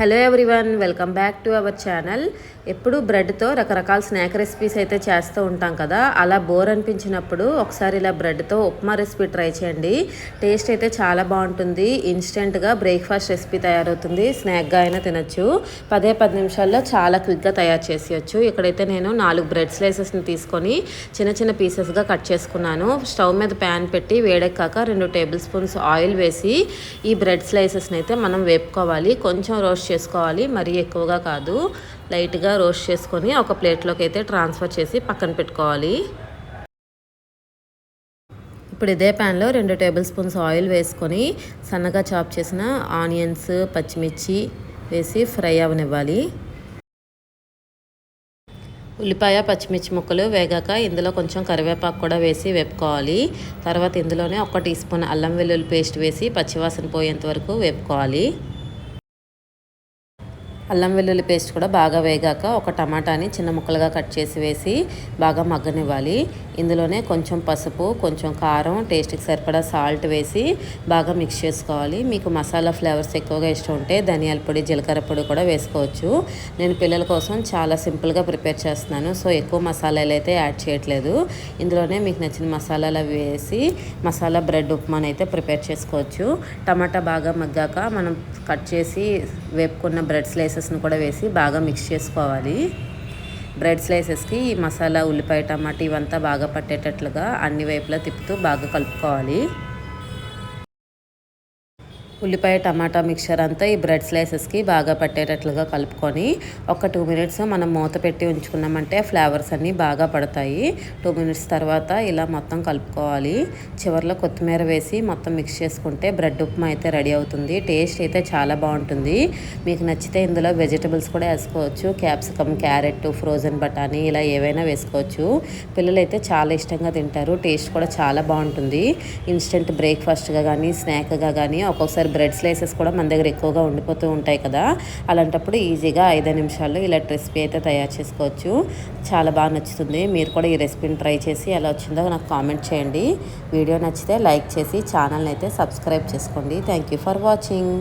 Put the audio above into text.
Hello everyone welcome back to our channel. ఎప్పుడు బ్రెడ్తో రకరకాల స్నాక్ రెసిపీస్ అయితే చేస్తూ ఉంటాం కదా. అలా బోర్ అనిపించినప్పుడు ఒకసారి ఇలా బ్రెడ్తో ఉప్మా రెసిపీ ట్రై చేయండి. టేస్ట్ అయితే చాలా బాగుంటుంది. ఇన్స్టెంట్గా బ్రేక్ఫాస్ట్ రెసిపీ తయారవుతుంది. స్నాక్గా అయినా తినచ్చు. పదే పది నిమిషాల్లో చాలా క్విక్గా తయారు చేసేయచ్చు. ఇక్కడైతే నేను నాలుగు బ్రెడ్ స్లైసెస్ని తీసుకొని చిన్న చిన్న పీసెస్గా కట్ చేసుకున్నాను. స్టవ్ మీద ప్యాన్ పెట్టి వేడెక్కాక రెండు టేబుల్ స్పూన్స్ ఆయిల్ వేసి ఈ బ్రెడ్ స్లైసెస్ని అయితే మనం వేపుకోవాలి. కొంచెం రోస్ట్ చేసుకోవాలి. మరీ ఎక్కువగా కాదు. లైట్గా రోస్ట్ చేసుకొని ఒక ప్లేట్లోకి అయితే ట్రాన్స్ఫర్ చేసి పక్కన పెట్టుకోవాలి. ఇప్పుడు ఇదే ప్యాన్లో రెండు టేబుల్ స్పూన్స్ ఆయిల్ వేసుకొని సన్నగా చాప్ చేసిన ఆనియన్స్ పచ్చిమిర్చి వేసి ఫ్రై అవనివ్వాలి. ఉల్లిపాయ పచ్చిమిర్చి ముక్కలు వేగాక ఇందులో కొంచెం కరివేపాకు కూడా వేసి వేపుకోవాలి. తర్వాత ఇందులోనే ఒక టీ స్పూన్ అల్లం వెల్లుల్లి పేస్ట్ వేసి పచ్చివాసన పోయేంత వరకు వేపుకోవాలి. అల్లం వెల్లుల్లి పేస్ట్ కూడా బాగా వేగాక ఒక టమాటాని చిన్న ముక్కలుగా కట్ చేసి వేసి బాగా మగ్గనివ్వాలి. ఇందులోనే కొంచెం పసుపు కొంచెం కారం టేస్ట్కి సరిపడా సాల్ట్ వేసి బాగా మిక్స్ చేసుకోవాలి. మీకు మసాలా ఫ్లేవర్స్ ఎక్కువగా ఇష్టం ఉంటే ధనియాల పొడి జీలకర్ర పొడి కూడా వేసుకోవచ్చు. నేను పిల్లల కోసం చాలా సింపుల్గా ప్రిపేర్ చేస్తున్నాను. సో ఎక్కువ మసాలాలు అయితే యాడ్ చేయట్లేదు. ఇందులోనే మీకు నచ్చిన మసాలాలు వేసి మసాలా బ్రెడ్ ఉప్మాని అయితే ప్రిపేర్ చేసుకోవచ్చు. టమాటా బాగా మగ్గాక మనం కట్ చేసి వేపుకున్న బ్రెడ్ స్లైసెస్ను కూడా వేసి బాగా మిక్స్ చేసుకోవాలి. బ్రెడ్ స్లైసెస్కి ఈ మసాలా ఉల్లిపాయ టమాటా ఇవంతా బాగా పట్టేటట్లుగా అన్ని వైపులా తిప్పుతూ బాగా కలుపుకోవాలి. ఉల్లిపాయ టమాటా మిక్చర్ అంతా ఈ బ్రెడ్ స్లైసెస్కి బాగా పట్టేటట్లుగా కలుపుకొని ఒక టూ మినిట్స్ మనం మూత పెట్టి ఉంచుకున్నామంటే ఫ్లేవర్స్ అన్నీ బాగా పడతాయి. టూ మినిట్స్ తర్వాత ఇలా మొత్తం కలుపుకోవాలి. చివరిలో కొత్తిమీర వేసి మొత్తం మిక్స్ చేసుకుంటే బ్రెడ్ ఉప్మా అయితే రెడీ అవుతుంది. టేస్ట్ అయితే చాలా బాగుంటుంది. మీకు నచ్చితే ఇందులో వెజిటబుల్స్ కూడా వేసుకోవచ్చు. క్యాప్సికమ్ క్యారెట్ ఫ్రోజన్ బఠానీ ఇలా ఏవైనా వేసుకోవచ్చు. పిల్లలు అయితే చాలా ఇష్టంగా తింటారు. టేస్ట్ కూడా చాలా బాగుంటుంది. ఇన్స్టెంట్ బ్రేక్ఫాస్ట్గా కానీ స్నాక్గా కానీ ఒక్కొక్కసారి బ్రెడ్ స్లైసెస్ కూడా మన దగ్గర ఎక్కువగా ఉండిపోతూ ఉంటాయి కదా. అలాంటప్పుడు ఈజీగా ఐదు నిమిషాల్లో ఇలా రెసిపీ అయితే తయారు చేసుకోవచ్చు. చాలా బాగా నచ్చుతుంది. మీరు కూడా ఈ రెసిపీని ట్రై చేసి ఎలా వచ్చిందో నాకు కామెంట్ చేయండి. వీడియో నచ్చితే లైక్ చేసి ఛానల్ని అయితే సబ్స్క్రైబ్ చేసుకోండి. Thank you for watching.